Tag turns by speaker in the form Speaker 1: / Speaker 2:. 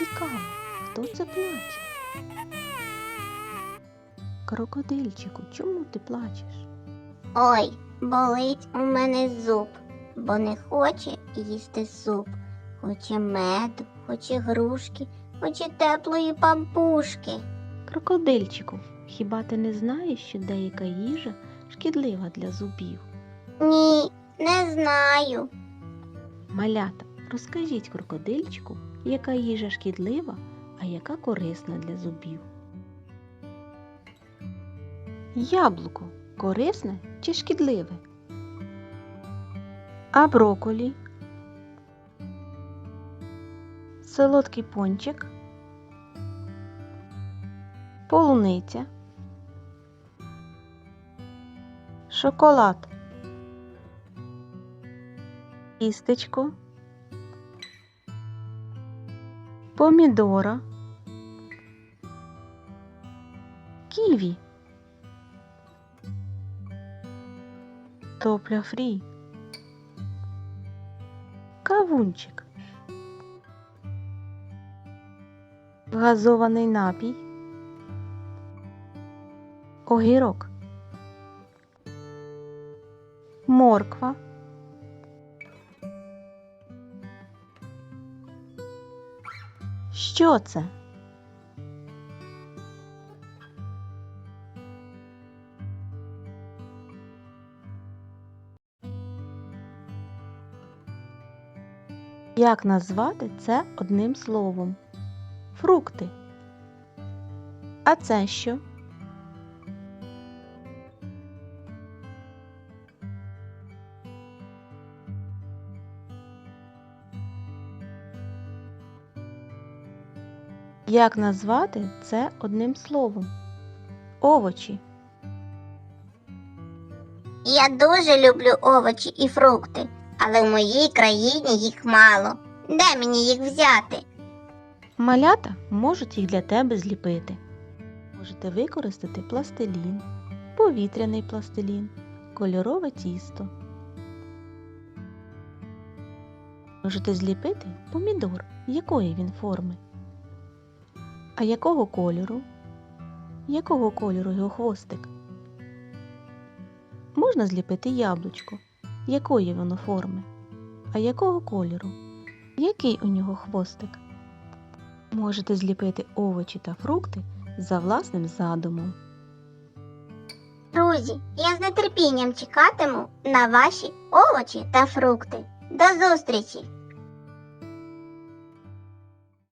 Speaker 1: Цікаво, хто це плаче? Крокодильчику, чому ти плачеш?
Speaker 2: Ой, болить у мене зуб, бо не хоче їсти суп. Хоче меду, хоче грушки, хоче теплої пампушки.
Speaker 1: Крокодильчику, хіба ти не знаєш, що деяка їжа шкідлива для зубів?
Speaker 2: Ні, не знаю.
Speaker 1: Малята, розкажіть крокодильчику, яка їжа шкідлива, а яка корисна для зубів. Яблуко корисне чи шкідливе? А броколі? Солодкий пончик? Полуниця? Шоколад? Тістечко? Помідора, ківі, топля фрі, кавунчик, газований напій, огірок, морква. Що це? Як назвати це одним словом? Фрукти. А це що? Як назвати це одним словом? Овочі.
Speaker 2: Я дуже люблю овочі і фрукти, але в моїй країні їх мало. Де мені їх взяти?
Speaker 1: Малята можуть їх для тебе зліпити. Можете використати пластилін, повітряний пластилін, кольорове тісто. Можете зліпити помідор, якої він форми. А якого кольору? Якого кольору його хвостик? Можна зліпити яблучко, якої воно форми? А якого кольору? Який у нього хвостик? Можете зліпити овочі та фрукти за власним задумом.
Speaker 2: Друзі, я з нетерпінням чекатиму на ваші овочі та фрукти. До зустрічі!